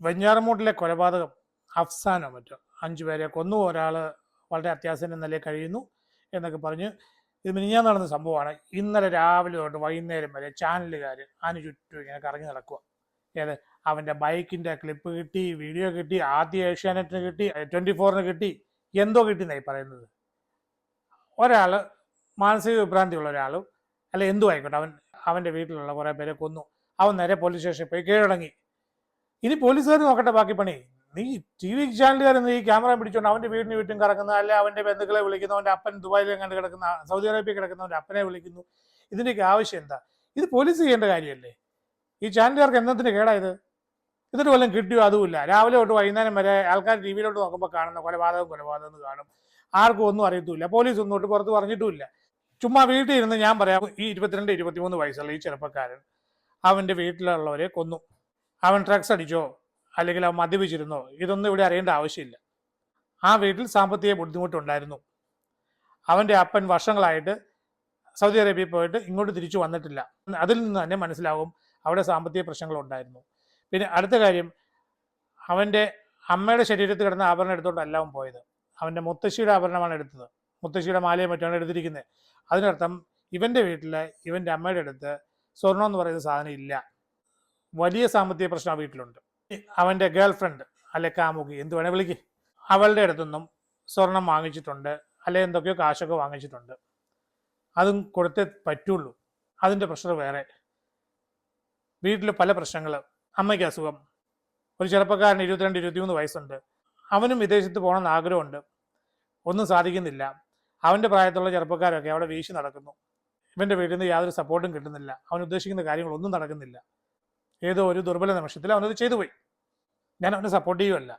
വെഞ്ഞാറമൂട്ടിലെ കൊലപാതകം അഫ്സാനോ മറ്റോ അഞ്ചു പേരെ കൊന്നു. ഒരാൾ വളരെ അത്യാസന്ന നിലയിൽ കഴിയുന്നു എന്നൊക്കെ പറഞ്ഞ് ഇത് മിനിഞ്ഞാൻ നടന്ന സംഭവമാണ്. ഇന്നലെ രാവിലെ തൊട്ട് വൈകുന്നേരം വരെ ചാനലുകാർ അതിന് ചുറ്റും ഇങ്ങനെ കറങ്ങി നടക്കുക ഏത് അവന്റെ ബൈക്കിന്റെ ക്ലിപ്പ് കിട്ടി വീഡിയോ കിട്ടി ആദ്യ ഏഷ്യാനെറ്റിന് കിട്ടി ട്വന്റി ഫോറിന് കിട്ടി എന്തോ കിട്ടി കിട്ടിയെന്നായി പറയുന്നത്. ഒരാൾ മാനസിക വിഭ്രാന്തിയുള്ള ഒരാൾ അല്ല എന്തു ആയിക്കോട്ടെ അവൻ അവന്റെ വീട്ടിലുള്ള കുറേ പേരെ കൊന്നു. അവൻ നേരെ പോലീസ് സ്റ്റേഷനിൽ പോയി കീഴടങ്ങി. ഇനി പോലീസുകാർ നോക്കട്ടെ ബാക്കി പണി. നീ ടി വി ചാനലുകാർ ഈ ക്യാമറ പിടിച്ചോണ്ട് അവന്റെ വീടിന് വീട്ടും കറങ്ങുന്ന അല്ലെ അവന്റെ ബന്ധുക്കളെ വിളിക്കുന്നു അവന്റെ അപ്പൻ ദുബായിൽ എങ്ങനെ കിടക്കുന്ന സൗദി അറേബ്യ കിടക്കുന്നവന്റെ അപ്പനെ വിളിക്കുന്നു. ഇതിന്റെയൊക്കെ ആവശ്യം എന്താ? ഇത് പോലീസ് ചെയ്യേണ്ട കാര്യമല്ലേ? ഈ ചാനലുകാർക്ക് എന്നത്തിന് കേടായത് ഇതിന് വല്ലതും കിട്ടിയോ? അതുമില്ല. രാവിലെ തൊട്ട് വൈകുന്നേരം വരെ ആൾക്കാർ ടി വിയിലോട്ട് നോക്കുമ്പോൾ കാണുന്ന കൊലപാതകം കൊലപാതകം എന്ന് കാണും. ആർക്കും ഒന്നും അറിയത്തുമില്ല. പോലീസ് ഒന്നും തൊട്ട് പുറത്ത് പറഞ്ഞിട്ടുമില്ല. ചുമ്മാ വീട്ടിൽ ഇരുന്ന് ഞാൻ പറയാം ഈ ഇരുപത്തിരണ്ട് ഇരുപത്തിമൂന്ന് വയസ്സുള്ള ഈ ചെറുപ്പക്കാരൻ അവന്റെ വീട്ടിലുള്ളവരെ കൊന്നു. അവൻ ഡ്രഗ്സ് അടിച്ചോ? അല്ലെങ്കിൽ അവൻ മദ്യപിച്ചിരുന്നോ? ഇതൊന്നും ഇവിടെ അറിയേണ്ട ആവശ്യമില്ല. ആ വീട്ടിൽ സാമ്പത്തിക ബുദ്ധിമുട്ടുണ്ടായിരുന്നു. അവന്റെ അപ്പൻ വർഷങ്ങളായിട്ട് സൗദി അറേബ്യയിൽ പോയിട്ട് ഇങ്ങോട്ട് തിരിച്ചു വന്നിട്ടില്ല. അതിൽ നിന്ന് തന്നെ മനസ്സിലാവും അവിടെ സാമ്പത്തിക പ്രശ്നങ്ങളുണ്ടായിരുന്നു പിന്നെ അടുത്ത കാര്യം അവന്റെ അമ്മയുടെ ശരീരത്തിൽ കിടന്ന ആഭരണം എടുത്തുകൊണ്ടല്ല അവൻ പോയത്. അവന്റെ മുത്തശ്ശിയുടെ ആഭരണമാണ് എടുത്തത്. മുത്തശ്ശിയുടെ മാലയും മറ്റാണ് എടുത്തിരിക്കുന്നത്. അതിനർത്ഥം ഇവന്റെ വീട്ടിൽ ഇവന്റെ അമ്മയുടെ അടുത്ത് സ്വർണം എന്ന് പറയുന്ന സാധനം ഇല്ല. വലിയ സാമ്പത്തിക പ്രശ്നം വീട്ടിലുണ്ട്. അവന്റെ ഗേൾ ഫ്രണ്ട് അല്ലെ കാമുകി എന്ത് വേണേ വിളിക്ക്. അവളുടെ അടുത്തുനിന്നും സ്വർണം വാങ്ങിച്ചിട്ടുണ്ട് അല്ലെ എന്തൊക്കെയോ കാശൊക്കെ വാങ്ങിച്ചിട്ടുണ്ട്. അതും കൊടുത്തേ പറ്റുള്ളൂ. അതിന്റെ പ്രഷർ വേറെ. വീട്ടിൽ പല പ്രശ്നങ്ങൾ അമ്മയ്ക്ക് അസുഖം. ഒരു ചെറുപ്പക്കാരൻ ഇരുപത്തിരണ്ട് ഇരുപത്തിമൂന്ന് വയസ്സുണ്ട്. അവനും വിദേശത്ത് പോകണമെന്ന് ആഗ്രഹമുണ്ട്. ഒന്നും സാധിക്കുന്നില്ല. അവന്റെ പ്രായത്തിലുള്ള ചെറുപ്പക്കാരൊക്കെ അവിടെ വീശി നടക്കുന്നു. ഇവന്റെ വീട്ടിൽ നിന്ന് യാതൊരു സപ്പോർട്ടും കിട്ടുന്നില്ല. അവൻ ഉദ്ദേശിക്കുന്ന കാര്യങ്ങളൊന്നും നടക്കുന്നില്ല. ഏതോ ഒരു ദുർബല നിമിഷത്തിൽ അവനത് ചെയ്തു പോയി ഞാൻ അവനെ സപ്പോർട്ട് ചെയ്യുമല്ല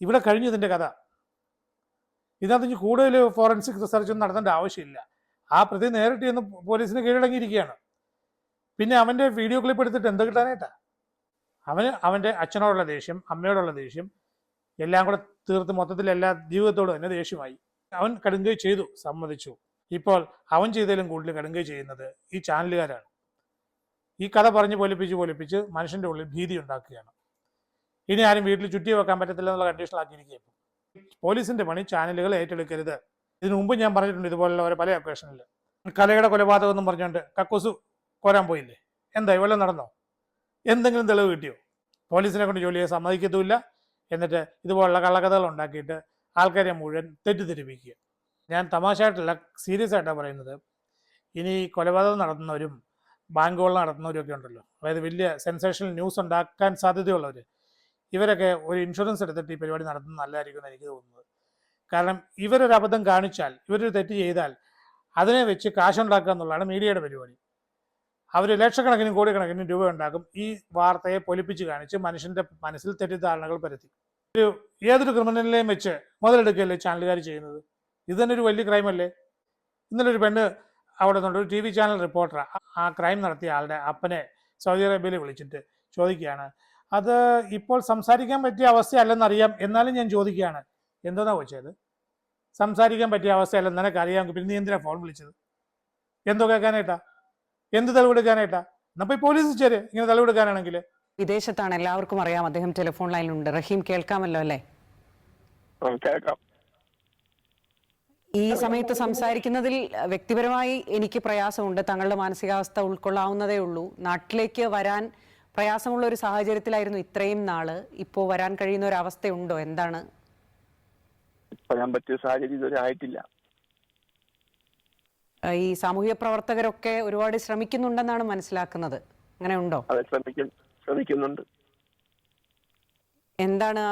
ഇവിടെ കഴിഞ്ഞു ഇതിന്റെ കഥ. ഇതിനകത്ത് ഇനി കൂടുതൽ ഫോറൻസിക് റിസർച്ച് ഒന്നും നടത്തേണ്ട ആവശ്യമില്ല. ആ പ്രതി നേരിട്ട് ചെന്ന് പോലീസിന് കീഴടങ്ങിയിരിക്കുകയാണ് പിന്നെ അവന്റെ വീഡിയോ ക്ലിപ്പ് എടുത്തിട്ട് എന്ത് കിട്ടാനായിട്ടാ? അവന് അവന്റെ അച്ഛനോടുള്ള ദേഷ്യം അമ്മയോടുള്ള ദേഷ്യം എല്ലാം കൂടെ തീർത്ത് മൊത്തത്തിൽ എല്ലാ ജീവിതത്തോടും തന്നെ ദേഷ്യമായി. അവൻ കടുങ്കൈ ചെയ്തു സമ്മതിച്ചു. ഇപ്പോൾ അവൻ ചെയ്തതിലും കൂടുതൽ കടുങ്കൈ ചെയ്യുന്നത് ഈ ചാനലുകാരാണ്. ഈ കഥ പറഞ്ഞ് പൊലിപ്പിച്ച് പൊലിപ്പിച്ച് മനുഷ്യന്റെ ഉള്ളിൽ ഭീതി ഉണ്ടാക്കുകയാണ്. ഇനി ആരും വീട്ടിൽ ചുറ്റി വെക്കാൻ പറ്റത്തില്ല എന്നുള്ള കണ്ടീഷനിലാക്കിയിരിക്കുക ഇപ്പം. പോലീസിന്റെ പണി ചാനലുകൾ ഏറ്റെടുക്കരുത്. ഇതിനു മുമ്പ് ഞാൻ പറഞ്ഞിട്ടുണ്ട് ഇതുപോലുള്ള ഓരോ പല ഒക്കേഷനിൽ കലയുടെ കൊലപാതകം എന്നും പറഞ്ഞുകൊണ്ട് കക്കൂസ് കോരാൻ പോയില്ലേ? എന്താ ഇവെല്ലാം നടന്നോ? എന്തെങ്കിലും തെളിവ് കിട്ടിയോ? പോലീസിനെ കൊണ്ട് ജോലി ചെയ്യാൻ സമ്മതിക്കത്തുമില്ല. എന്നിട്ട് ഇതുപോലുള്ള കള്ളക്കഥകൾ ഉണ്ടാക്കിയിട്ട് ആൾക്കാരെ മുഴുവൻ തെറ്റിദ്ധരിപ്പിക്കുക. ഞാൻ തമാശയായിട്ടല്ല സീരിയസ് ആയിട്ടാണ് പറയുന്നത്. ഇനി കൊലപാതകം നടത്തുന്നവരും ബാങ്കുകൾ നടത്തുന്നവരൊക്കെ ഉണ്ടല്ലോ. അതായത് വലിയ സെൻസേഷണൽ ന്യൂസ് ഉണ്ടാക്കാൻ സാധ്യതയുള്ളവർ ഇവരൊക്കെ ഒരു ഇൻഷുറൻസ് എടുത്തിട്ട് ഈ പരിപാടി നടത്തുന്നത് നല്ലതായിരിക്കും എന്ന് എനിക്ക് തോന്നുന്നത്. കാരണം ഇവരൊരു അബദ്ധം കാണിച്ചാൽ ഇവരൊരു തെറ്റ് ചെയ്താൽ അതിനെ വെച്ച് കാശുണ്ടാക്കുക എന്നുള്ളതാണ് മീഡിയയുടെ പരിപാടി. അവർ ലക്ഷക്കണക്കിനും കോടിക്കണക്കിനും രൂപ ഉണ്ടാക്കും. ഈ വാർത്തയെ പൊലിപ്പിച്ച് കാണിച്ച് മനുഷ്യന്റെ മനസ്സിൽ തെറ്റിദ്ധാരണകൾ പരത്തി. ഒരു ഏതൊരു ക്രിമിനലിനെയും വെച്ച് മുതലെടുക്കുകയല്ലേ ചാനലുകാർ ചെയ്യുന്നത്? ഇത് തന്നെ ഒരു വലിയ ക്രൈമല്ലേ ഇന്നലെ ഒരു പെണ്ണ് അവിടെ നിന്നുണ്ട്. ഒരു ടി വി ചാനൽ റിപ്പോർട്ടർ ആ ക്രൈം നടത്തിയ ആളുടെ അപ്പനെ സൗദി അറേബ്യയിൽ വിളിച്ചിട്ട് ചോദിക്കുകയാണ്. അത് ഇപ്പോൾ സംസാരിക്കാൻ പറ്റിയ അവസ്ഥയല്ലെന്നറിയാം. എന്നാലും ഞാൻ ചോദിക്കുകയാണ്. എന്തോന്നാ വെച്ചത് സംസാരിക്കാൻ പറ്റിയ അവസ്ഥയല്ലെന്ന് നിനക്ക് അറിയാമെങ്കിൽ പിന്നെ നീ എന്തിനാ ഫോൺ വിളിച്ചത്? എന്തോ കേൾക്കാനായിട്ടാ? എന്ത് തെളിവെടുക്കാനായിട്ടാ? എന്നാ പോയി പോലീസ് ചേര്. ഇങ്ങനെ തെളിവെടുക്കാനാണെങ്കിൽ. വിദേശത്താണ്. എല്ലാവർക്കും അറിയാം. അദ്ദേഹം ടെലിഫോൺ ലൈനിലുണ്ട്. റഹീം കേൾക്കാമല്ലോ അല്ലേ? കേൾക്കാം. ഈ സമയത്ത് സംസാരിക്കുന്നതിൽ വ്യക്തിപരമായി എനിക്ക് പ്രയാസമുണ്ട്. തങ്ങളുടെ മാനസികാവസ്ഥ ഉൾക്കൊള്ളാവുന്നതേ ഉള്ളൂ. നാട്ടിലേക്ക് വരാൻ പ്രയാസമുള്ള ഒരു സാഹചര്യത്തിലായിരുന്നു ഇത്രയും നാൾ. ഇപ്പോ വരാൻ കഴിയുന്ന ഒരു അവസ്ഥയുണ്ടോ? എന്താണ്? പറയാൻ പറ്റിയ സാഹചര്യം ഇതുവരെ ആയിട്ടില്ല. ഈ സാമൂഹ്യ പ്രവർത്തകരൊക്കെ ഒരുപാട് ശ്രമിക്കുന്നുണ്ടെന്നാണ് മനസ്സിലാക്കുന്നത്. അങ്ങനെ ഉണ്ടോ? അതെ ശ്രമിക്കും ശ്രമിക്കുന്നുണ്ട്. എന്താണ്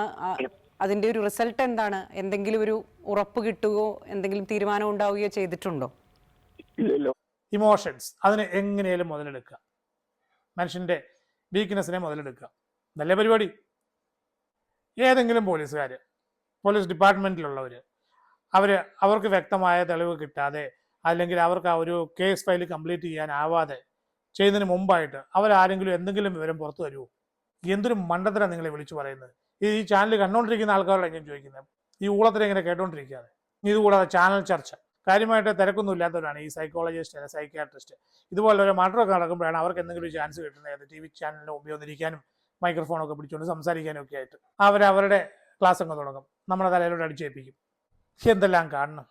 അതിന്റെ ഒരു റിസൾട്ട് എന്താണ്? എന്തെങ്കിലും ഒരു ഉറപ്പ് കിട്ടുകയോ എന്തെങ്കിലും തീരുമാനം ഉണ്ടാവുകയോ ചെയ്തിട്ടുണ്ടോ? ഇല്ലല്ലോ. ഇമോഷൻസ് അതിനെ എങ്ങനെയും മുതലെടുക്കുക. മനുഷ്യന്റെ വീക്ക്നെസ്സിനെ മുതലെടുക്കുക. നല്ല പരിപാടി? ഏതെങ്കിലും പോലീസുകാർ പോലീസ് ഡിപ്പാർട്ട്മെന്റിലുള്ളവർ അവർ അവർക്ക് വ്യക്തമായ തെളിവ് കിട്ടാതെ അല്ലെങ്കിൽ അവർക്ക് ആ ഒരു കേസ് ഫയൽ കംപ്ലീറ്റ് ചെയ്യാനാവാതെ ചെയ്യുന്നതിന് മുമ്പായിട്ട് അവരാരെങ്കിലും എന്തെങ്കിലും വിവരം പുറത്തു തരുമോ എന്തൊരു മണ്ടത്തരം നിങ്ങളെ വിളിച്ചു പറയുന്നത്? ഈ ചാനൽ കണ്ടുകൊണ്ടിരിക്കുന്ന ആൾക്കാരോടാണ് ഞാൻ ചോദിക്കുന്നത് ഈ ഊളത്തിൽ ഇങ്ങനെ കേട്ടോണ്ടിരിക്കാതെ ഇതുകൂടാതെ ചാനൽ ചർച്ച. കാര്യമായിട്ട് തിരക്കൊന്നും ഇല്ലാത്തവരാണ് ഈ സൈക്കോളജിസ്റ്റ് സൈക്യാട്രിസ്റ്റ് ഇതുപോലെ ഒരു മർഡറൊക്കെ നടക്കുമ്പോഴാണ് അവർക്ക് എന്തെങ്കിലും ചാൻസ് കിട്ടുന്നത്. ടി വി ചാനലിന് ഉപയോഗിക്കാനും മൈക്രോഫോണൊക്കെ പിടിച്ചുകൊണ്ട് സംസാരിക്കാനും ഒക്കെ ആയിട്ട്. അവരവരുടെ ക്ലാസ് അങ്ങ് തുടങ്ങും. നമ്മുടെ തലയിലോട്ട് അടിച്ചേൽപ്പിക്കും. എന്തെല്ലാം കാണണം?